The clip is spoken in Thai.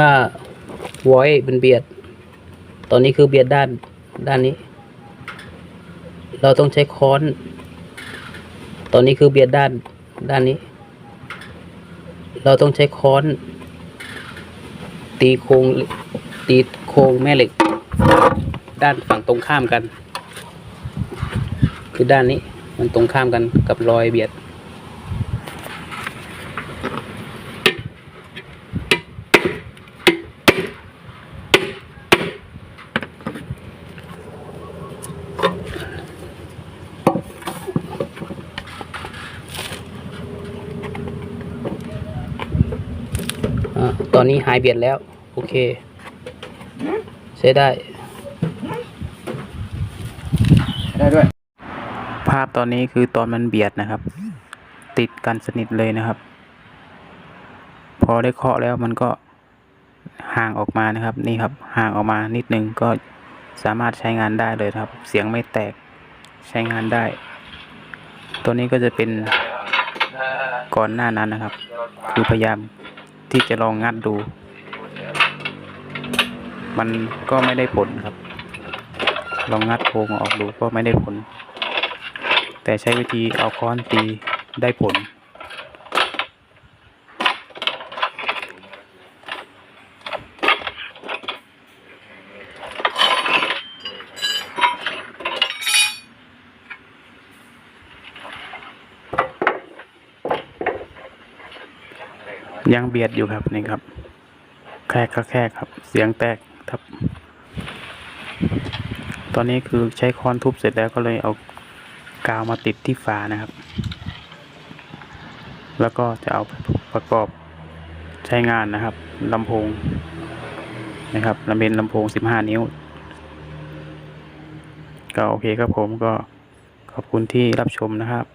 ถ้าไว้เป็นเบียด ตอนนี้คือเบียดด้านด้านนี้ เราต้องใช้ค้อน ตอนนี้คือเบียดด้านด้านนี้ เราต้องใช้ค้อน ตีโครงตีโครงแม่เหล็ก ด้านฝั่งตรงข้ามกัน คือด้านนี้มันตรงข้ามกันกับรอยเบียด อตอนนี้หายเบียดแล้ว โอเคใช้ได้ ได้ด้วย ภาพตอนนี้คือตอนมันเบียดนะครับ ติดกันสนิทเลยนะครับ พอได้เคาะแล้วมันก็ห่างออกมานะครับ นี่ครับ ห่างออกมานิดนึงก็สามารถใช้งานได้เลยครับ เสียงไม่แตกใช้งานได้ ตัวนี้ก็จะเป็นก่อนหน้านั้นนะครับ คือพยายาม ที่จะลองงัดดู มันก็ไม่ได้ผลครับ ลองงัดโครงออกดูก็ไม่ได้ผล แต่ใช้วิธีเอาค้อนตีได้ผล ยังเบียดอยู่ครับนี่ครับ แครกก็แครกครับ เสียงแตกครับ ตอนนี้คือใช้ค้อนทุบเสร็จแล้วก็เลยเอากาวมาติดที่ฝานะครับ แล้วก็จะเอาปประกอบใช้งานนะครับลำโพงนะครับลำเป็นลำโพง 15 นิ้ว ก็โอเคครับผมก็ขอบคุณที่รับชมนะครับ